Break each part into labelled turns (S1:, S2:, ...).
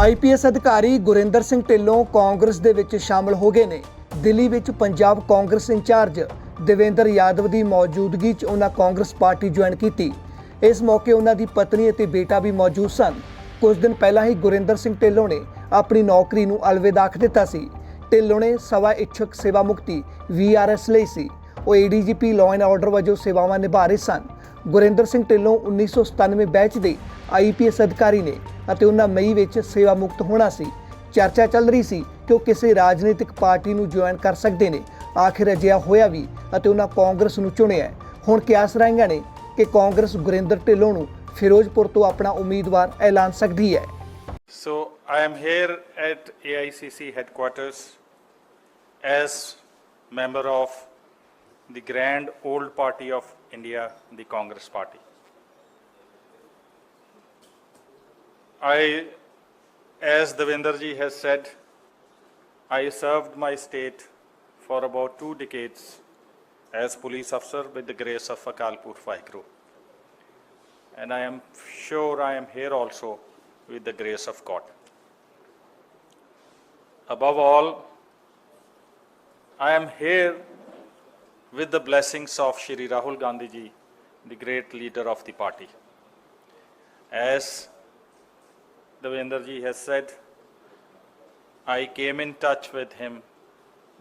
S1: IPS ਅਧਿਕਾਰੀ ਗੁਰਿੰਦਰ ਸਿੰਘ ਢਿੱਲੋਂ ਕਾਂਗਰਸ ਦੇ ਵਿੱਚ ਸ਼ਾਮਲ ਹੋ ਗਏ ਨੇ। ਦਿੱਲੀ ਵਿੱਚ ਪੰਜਾਬ ਕਾਂਗਰਸ ਇੰਚਾਰਜ ਦੇਵੇਂਦਰ ਯਾਦਵ ਦੀ ਮੌਜੂਦਗੀ 'ਚ ਉਹਨਾਂ ਕਾਂਗਰਸ ਪਾਰਟੀ ਜੁਆਇਨ ਕੀਤੀ। ਇਸ ਮੌਕੇ ਉਹਨਾਂ ਦੀ ਪਤਨੀ ਅਤੇ ਬੇਟਾ ਵੀ ਮੌਜੂਦ ਸਨ। ਕੁਝ ਦਿਨ ਪਹਿਲਾਂ ਹੀ ਗੁਰਿੰਦਰ ਸਿੰਘ ਢਿੱਲੋਂ ਨੇ ਆਪਣੀ ਨੌਕਰੀ ਨੂੰ ਅਲਵਿਦਾ ਆਖ ਦਿੱਤਾ ਸੀ। ਢਿੱਲੋਂ ਨੇ ਸਵਾ ਇੱਛੁਕ ਸੇਵਾ ਮੁਕਤੀ ਵੀਆਰਐਸ ਲਈ ਸੀ। ਉਹ ਏਡੀਜੀਪੀ ਲਾਅ ਐਂਡ ਆਰਡਰ ਵਜੋਂ ਸੇਵਾਵਾਂ ਨਿਭਾ ਰਹੇ ਸਨ। ਗੁਰਿੰਦਰ ਸਿੰਘ ਢਿੱਲੋਂ 1997 ਬੈਚ ਦੇ ਆਈਪੀਐਸ ਅਧਿਕਾਰੀ ਨੇ ਅਤੇ ਉਹਨਾਂ ਮਈ ਵਿੱਚ ਸੇਵਾ ਮੁਕਤ ਹੋਣਾ ਸੀ। ਚਰਚਾ ਚੱਲ ਰਹੀ ਸੀ ਕਿ ਉਹ ਕਿਸੇ ਰਾਜਨੀਤਿਕ ਪਾਰਟੀ ਨੂੰ ਜੁਆਇਨ ਕਰ ਸਕਦੇ ਨੇ। ਆਖਿਰ ਅਜਿਹਾ ਹੋਇਆ ਵੀ ਅਤੇ ਉਹਨਾਂ ਕਾਂਗਰਸ ਨੂੰ ਚੁਣਿਆ ਹੁਣ ਕਿਆਸ ਰਾਂਗਾ ਨੇ ਕਿ ਕਾਂਗਰਸ ਗੁਰਿੰਦਰ ਢਿੱਲੋਂ ਨੂੰ ਫਿਰੋਜ਼ਪੁਰ ਤੋਂ ਆਪਣਾ ਉਮੀਦਵਾਰ ਐਲਾਨ ਸਕਦੀ ਹੈ।
S2: So I am here at AICC headquarters as member of the grand old party of India, the Congress Party. I, as Devinder ji has said, I served my state for about two decades as police officer with the grace of Akalpur Vaheguru. And I am sure I am here also with the grace of God. Above all, I am here with the blessings of Shri Rahul Gandhi ji, the great leader of the party. As Devendra ji has said, I came in touch with him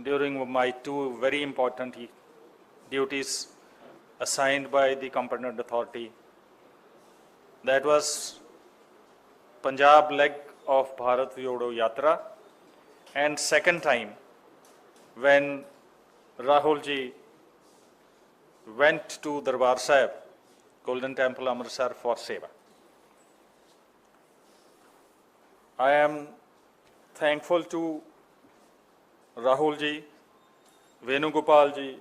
S2: during my two very important duties assigned by the competent authority. That was Punjab leg of Bharat Jodo Yatra and second time when Rahul ji went to Darbar Sahib, Golden Temple Amritsar for Seva. I am thankful to Rahul ji, Venugopal ji,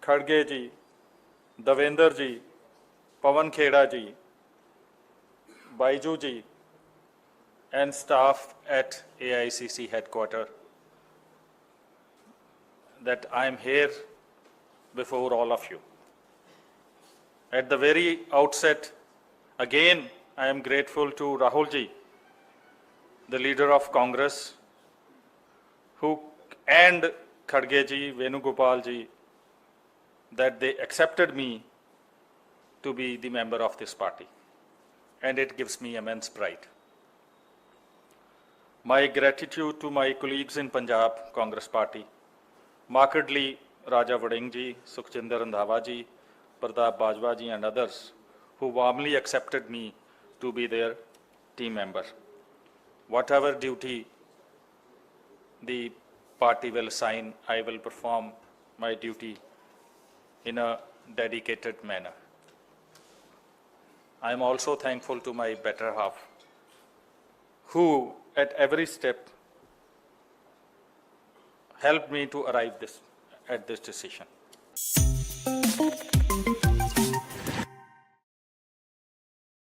S2: Khadge ji, Davender ji, Pavan Kheda ji, Baiju ji, and staff at AICC headquarters that I am here before all of you. At the very outset, again, I am grateful to Rahul ji, the leader of Congress, who and Khadge ji, Venugopal ji, that they accepted me to be the member of this party. And it gives me immense pride. My gratitude to my colleagues in Punjab Congress Party, markedly Raja Vading ji, Sukhjinder Randhawa ji, Pratap Bajwa ji and others who warmly accepted me to be their team member. Whatever duty the party will assign, I will perform my duty in a dedicated manner. I am also thankful to my better half, who at every step helped me to arrive this, at this decision.